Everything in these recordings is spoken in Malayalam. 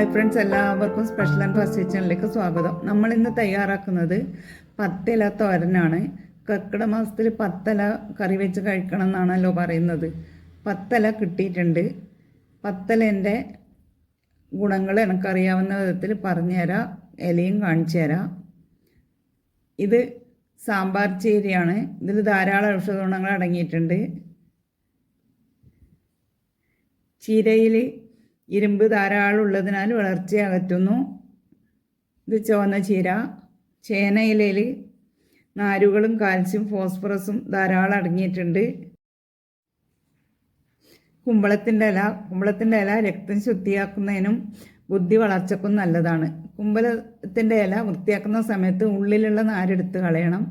ഹായ് ഫ്രണ്ട്സ് എല്ലാവർക്കും സ്പെഷ്യൽ ആൻഡ് ഫസ്റ്റ് കിച്ചണിലേക്ക് സ്വാഗതം. നമ്മൾ ഇന്ന് തയ്യാറാക്കുന്നത് പത്തില തോരനാണ്. കക്കട മാസത്തിൽ പത്തല കറി വെച്ച് കഴിക്കണം എന്നാണല്ലോ പറയുന്നത്. പത്തല കിട്ടിയിട്ടുണ്ട്. പത്തലേന്റെ ഗുണങ്ങൾ എനിക്കറിയാവുന്ന വിധത്തിൽ പറഞ്ഞുതരാം ഇലയും കാണിച്ചു തരാം. ഇത് സാമ്പാർ ചേരിയാണ്. ഇതിൽ ധാരാളം ഔഷധ ഗുണങ്ങൾ അടങ്ങിയിട്ടുണ്ട്. ചീരയിൽ ഇരുമ്പ് ധാരാളം ഉള്ളതിനാൽ വളർച്ച അകറ്റുന്നു. ഇത് ചുവന്ന ചീര ചേനയിലയിൽ നാരുകളും കാൽസ്യം ഫോസ്ഫറസും ധാരാളം അടങ്ങിയിട്ടുണ്ട്. കുമ്പളത്തിന്റെ ഇല കുമ്പളത്തിന്റെ ഇല രക്തം ശുദ്ധിയാക്കുന്നതിനും ബുദ്ധി വളർച്ചക്കും നല്ലതാണ്. കുമ്പളത്തിന്റെ ഇല വൃത്തിയാക്കുന്ന സമയത്ത് ഉള്ളിലുള്ള നാരെടുത്ത് കളയണം.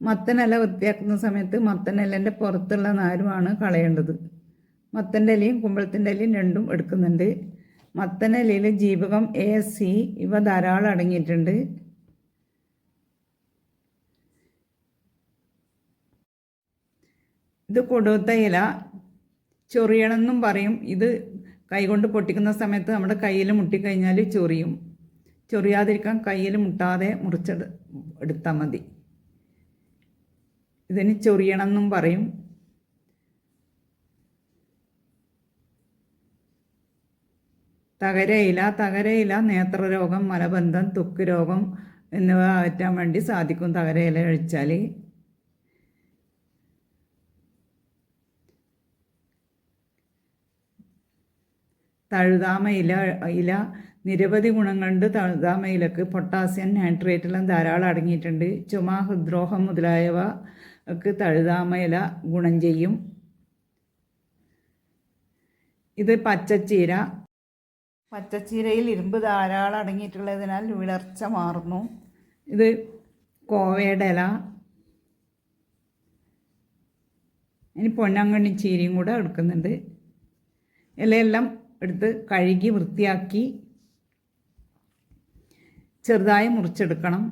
മത്തനില വൃത്തിയാക്കുന്ന സമയത്ത് മത്തനിലന്റെ പുറത്തുള്ള നാരുമാണ് കളയേണ്ടത്. മത്തന്റെ ഇലയും കുമ്പളത്തിന്റെ ഇലയും രണ്ടും എടുക്കുന്നുണ്ട്. മത്തന്റെ ഇലയിൽ ജീവകം എ സി ഇവ ധാരാളം അടങ്ങിയിട്ടുണ്ട്. ഇത് കൊടുത്ത ഇല. ചൊറിയണമെന്നും പറയും. ഇത് കൈകൊണ്ട് പൊട്ടിക്കുന്ന സമയത്ത് നമ്മുടെ കയ്യിൽ മുട്ടിക്കഴിഞ്ഞാൽ ചൊറിയും. ചൊറിയാതിരിക്കാൻ കയ്യിൽ മുട്ടാതെ മുറിച്ചെടു എടുത്താൽ മതി. ഇതിന് ചൊറിയണമെന്നും പറയും. തകരയില തകരയില നേത്രരോഗം മലബന്ധം ത്വക്ക് രോഗം എന്നിവ അകറ്റാൻ വേണ്ടി സാധിക്കും തകരയില കഴിച്ചാൽ തഴുതാമ ഇല ഇല നിരവധി ഗുണങ്ങളുണ്ട്. തഴുതാമ ഇലക്ക് പൊട്ടാസ്യം നൈട്രേറ്റെല്ലാം ധാരാളം അടങ്ങിയിട്ടുണ്ട്. ചുമ ഹൃദ്രോഹം മുതലായവ ഒക്കെ തഴുതാമ ഇല ഗുണം ചെയ്യും. ഇത് പച്ചച്ചീര പച്ചച്ചീരയിൽ ഇരുമ്പ് ധാരാളം അടങ്ങിയിട്ടുള്ളതിനാൽ വിളർച്ച മാറുന്നു. ഇത് കോവയുടെ ഇല. ഇനി പൊന്നങ്കണ്ണി ചീരയും കൂടെ എടുക്കുന്നുണ്ട്. ഇലയെല്ലാം എടുത്ത് കഴുകി വൃത്തിയാക്കി ചെറുതായി മുറിച്ചെടുക്കണം.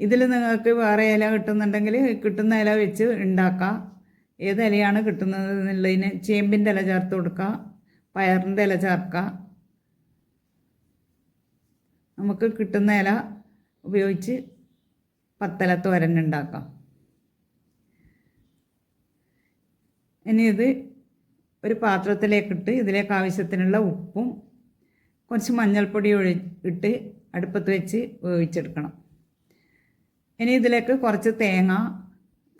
ഇതിൽ നിങ്ങൾക്ക് വേറെ ഇല കിട്ടുന്നുണ്ടെങ്കിൽ കിട്ടുന്ന ഇല വെച്ച് ഉണ്ടാക്കാം. ഏത് ഇലയാണ് കിട്ടുന്നത് എന്നുള്ളതിന് ചേമ്പിന്റെ ഇല ചേർത്ത് കൊടുക്കുക പയറിന്റെ ഇല ചേർക്കാം. നമുക്ക് കിട്ടുന്ന ഇല ഉപയോഗിച്ച് പത്തല തോരനുണ്ടാക്കാം ഇനി ഇത് ഒരു പാത്രത്തിലേക്കിട്ട് ഇതിലേക്ക് ആവശ്യത്തിനുള്ള ഉപ്പും കുറച്ച് മഞ്ഞൾപ്പൊടി ഒഴി ഇട്ട് അടുപ്പത്ത് വെച്ച് വേവിച്ചെടുക്കണം. ഇനി ഇതിലേക്ക് കുറച്ച് തേങ്ങ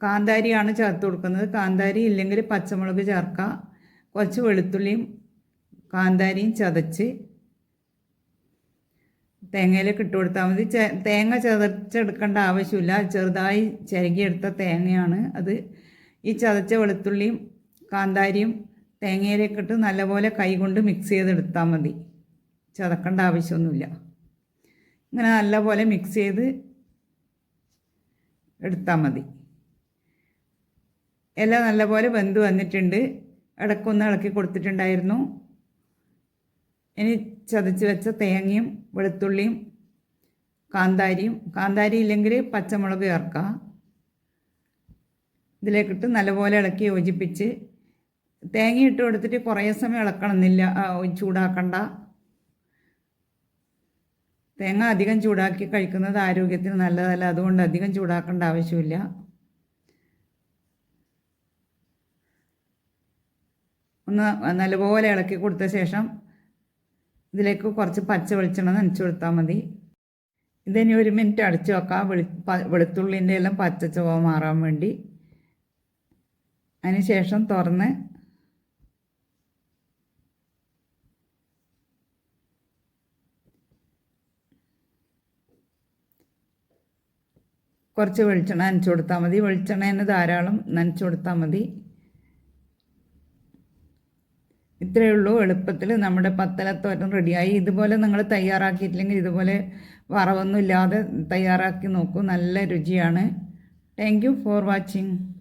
കാന്താരിയാണ് ചേർത്ത് കൊടുക്കുന്നത്. കാന്താരി ഇല്ലെങ്കിൽ പച്ചമുളക് ചേർക്കുക കുറച്ച് വെളുത്തുള്ളിയും കാന്താരിയും ചതച്ച് തേങ്ങയിലേക്ക് ഇട്ട് കൊടുത്താൽ മതി. തേങ്ങ ചതച്ചെടുക്കേണ്ട ആവശ്യമില്ല. ചെറുതായി ചിരകിയെടുത്ത തേങ്ങയാണ് അത്. ഈ ചതച്ച വെളുത്തുള്ളിയും കാന്താരിയും തേങ്ങയിലേക്ക് ഇട്ട് നല്ലപോലെ കൈകൊണ്ട് മിക്സ് ചെയ്തെടുത്താൽ മതി. ചതക്കേണ്ട ആവശ്യമൊന്നുമില്ല. ഇങ്ങനെ നല്ലപോലെ മിക്സ് ചെയ്ത് എടുത്താൽ മതി. എല്ലാം നല്ലപോലെ വെന്ത് വന്നിട്ടുണ്ട്. ഇടക്കൊന്ന് ഇളക്കി കൊടുത്തിട്ടുണ്ടായിരുന്നു. ഇനി ചതച്ച് വെച്ച തേങ്ങയും വെളുത്തുള്ളിയും കാന്താരിയും കാന്താരി ഇല്ലെങ്കിൽ പച്ചമുളക് ചേർക്കുക. ഇതിലേക്കിട്ട് നല്ലപോലെ ഇളക്കി യോജിപ്പിച്ച് തേങ്ങ ഇട്ട് കൊടുത്തിട്ട് കുറേ സമയം ഇളക്കണമെന്നില്ല ചൂടാക്കണ്ട. തേങ്ങ അധികം ചൂടാക്കി കഴിക്കുന്നത് ആരോഗ്യത്തിന് നല്ലതല്ല. അതുകൊണ്ട് അധികം ചൂടാക്കേണ്ട ആവശ്യമില്ല. ഒന്ന് നല്ലപോലെ ഇളക്കി കൊടുത്ത ശേഷം ഇതിലേക്ക് കുറച്ച് പച്ച വെളിച്ചെണ്ണ നനച്ചു കൊടുത്താൽ മതി. ഇതിനി ഒരു മിനിറ്റ് അടച്ചു വെക്കാം. വെളി വെളുത്തുള്ളിന്റെ എല്ലാം പച്ച ചുവ മാറാൻ വേണ്ടി. അതിന് ശേഷം തുറന്ന് കുറച്ച് വെളിച്ചെണ്ണ നനച്ചു കൊടുത്താൽ മതി. വെളിച്ചെണ്ണ ധാരാളം നനച്ചു കൊടുത്താൽ മതി. ഇത്രയേ ഉള്ളൂ. എളുപ്പത്തിൽ നമ്മുടെ പത്തലത്തോരൻ റെഡിയായി. ഇതുപോലെ നിങ്ങൾ തയ്യാറാക്കിയിട്ടില്ലെങ്കിൽ ഇതുപോലെ വറവൊന്നും ഇല്ലാതെ തയ്യാറാക്കി നോക്കൂ. നല്ല രുചിയാണ്. Thank for watching